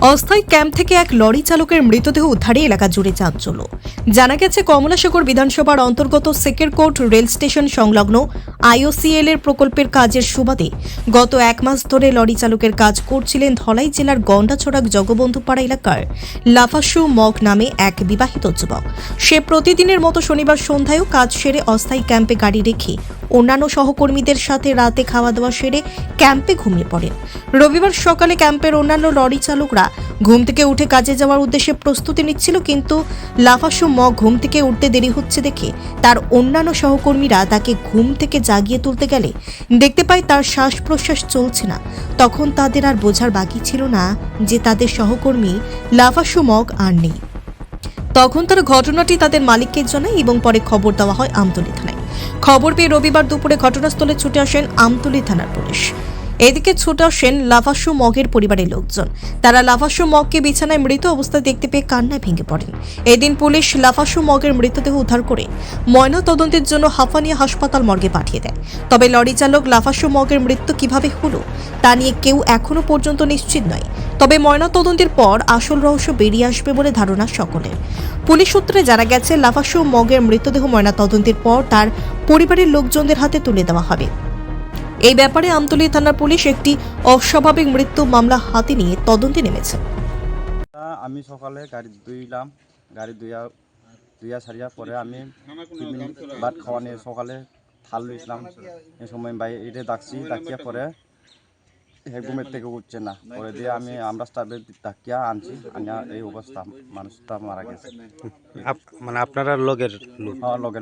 অস্থায়ী ক্যাম্প থেকে এক লরি চালকের মৃতদেহ উদ্ধারে এলাকা জুড়ে চাঞ্চল্য। জানা গেছে কমলাশেখর বিধানসভার অন্তর্গত সেকেরকোট রেল স্টেশন সংলগ্ন আইওসিএল এর প্রকল্পের কাজের সুবাদে গত এক মাস ধরে লরি চালকের কাজ করছিলেন ধলাই জেলার গন্ডাছড়াক জগবন্ধুপাড়া এলাকার লাফাসু মগ নামে এক বিবাহিত যুবক। সে প্রতিদিনের মতো শনিবার সন্ধ্যায়ও কাজ সেরে অস্থায়ী ক্যাম্পে গাড়ি রেখে অন্যান্য সহকর্মীদের সাথে রাতে খাওয়া দাওয়া সেরে ক্যাম্পে ঘুমিয়ে পড়েন রবিবার সকালে ক্যাম্পের অন্যান্য লরি চালকরা ঘুম থেকে উঠে কাজে যাওয়ার উদ্দেশ্যে প্রস্তুতি নিচ্ছিল, কিন্তু লাফাসু মগ ঘুম থেকে উঠতে দেরি হচ্ছে দেখে তার অন্যান্য সহকর্মীরা তাকে ঘুম থেকে জাগিয়ে তুলতে গেলে দেখতে পায় তার শ্বাস প্রশ্বাস চলছে না। তখন তাদের আর বোঝার বাকি ছিল না যে তাদের সহকর্মী লাফাসু মগ আর নেই। তখন তার ঘটনাটি তাদের মালিককে জানায় এবং পরে খবর দেওয়া হয় আমতলী থানায়। খবর পেয়ে রবিবার দুপুরে ঘটনাস্থলে ছুটে আসেন আমতলি থানার পুলিশ। এদিকে ছুটে আসেন লাভাসু মগের পরিবারের লোকজন। তারা লাভাসু মগকে বিছানায় মৃত অবস্থায় দেখতে পেয়ে কান্নায় ভেঙে পড়েন। এদিন পুলিশ লাভাসু মগের মৃতদেহ উদ্ধার করে ময়না তদন্তের জন্য হাফানিয়া হাসপাতাল মর্গে পাঠিয়ে দেয়। তবে লরি চালক লাভাসু মগের মৃত্যু কীভাবে হলো, তা নিয়ে কেউ এখনও পর্যন্ত নিশ্চিত নয়। তবে ময়না তদন্তের পর আসল রহস্য বেরিয়ে আসবে বলে ধারণা সকলের। পুলিশ সূত্রে জানা গেছে লাফাসু মগের মৃতদেহ ময়না তদন্তের পর তার পরিবারের লোকজনদের হাতে তুলে দেওয়া হবে। এই ব্যাপারে আমতলী থানার পুলিশ একটি অস্বাভাবিক মৃত্যু মামলা হাতে নিয়ে তদন্তে নেমেছে। আমি সকালে গাড়ি ধুইলাম, গাড়ি ধুইয়া ধুইয়া সারিয়া পরে আমি ভাত খাওয়া নিয়ে সকালে থাল লইছিলাম এই সময় বাইরে ডাকছি, ডাকিয়া পরে ঘুমের থেকে উঠছে না পরে দিয়ে আমি আমরা স্টাফে ডাকিয়া আনছি আনিয়া এই অবস্থা মানুষটা মারা গেছে আপ- মানে আপনারা লগের লোক হ্যাঁ লগে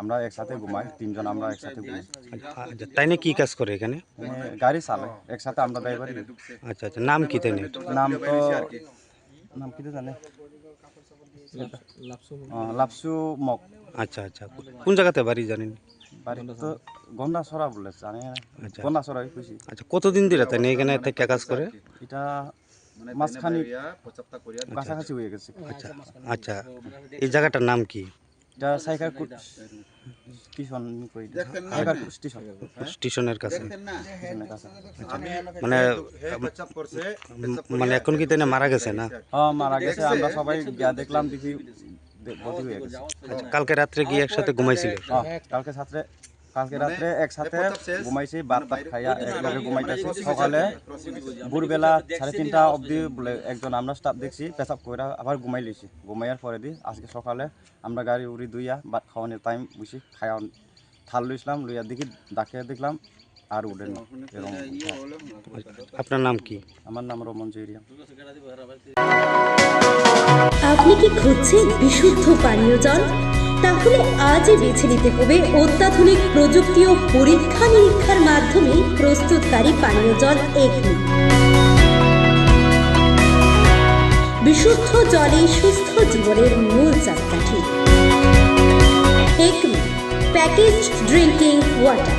আমরা একসাথে ঘুমাই তিনজন আমরা একসাথে ঘুমাই আচ্ছা, তাই না কি কাজ করে এখানে এ, গাড়ি চালে একসাথে আমরা ড্রাইভার আচ্ছা আচ্ছা নাম কি তাই না নাম তো নাম কি তো জানে হ্যাঁ, লাপসু মক আচ্ছা আচ্ছা কোন জায়গাতে বাড়ি জানেন বাড়ি তো গন্ডা সরা বলে জানি আচ্ছা। খুশি। আচ্ছা কতদিন ধরে তাই এখানে থেকে কাজ করে? এটা মাঝখানি কাছাকাছি হয়ে গেছে। আচ্ছা আচ্ছা। এই জায়গাটার নাম কি? এটা সাইকার স্টেশন কই সাইকার স্টেশন। স্টেশনের কাছে। মানে মানে এখন কি তাই না মারা গেছে না? হ্যাঁ মারা গেছে। আমরা সবাই গিয়া দেখলাম দেখি হয়ে কালকে রাত্রে গিয়ে একসাথে ঘুমাইছিল? হ্যাঁ কালকে সাথে কালকে রাত্রে একসাথে ঘুমাইছি ভাত টাত খাইয়া একলগে ঘুমাইতেছি। সকালে ভোরবেলা সাড়ে তিনটা অবধি বলে একজন আমরা স্টাফ দেখছি পেশাব করে আবার ঘুমাই লিছি ঘুমাইয়ার পরে দি আজকে সকালে আমরা গাড়ি উড়ি দুইয়া ভাত খাওয়ানোর টাইম বুঝি খাইয়া থাল লইছিলাম লইয়া দেখি ডাকে দেখলাম আর উঠে না আপনার নাম কি? আমার নাম রমন জৈরিয়া আপনি কি খুঁজছেন বিশুদ্ধ পানীয় জল? তাহলে আজই বেছে নিতে হবে অত্যাধুনিক প্রযুক্তি ও পরীক্ষা নিরীক্ষার মাধ্যমে প্রস্তুতকারী পানীয় জল একমি বিশুদ্ধ জলে সুস্থ জীবনের মূল চাকাঠি। Acme package drinking water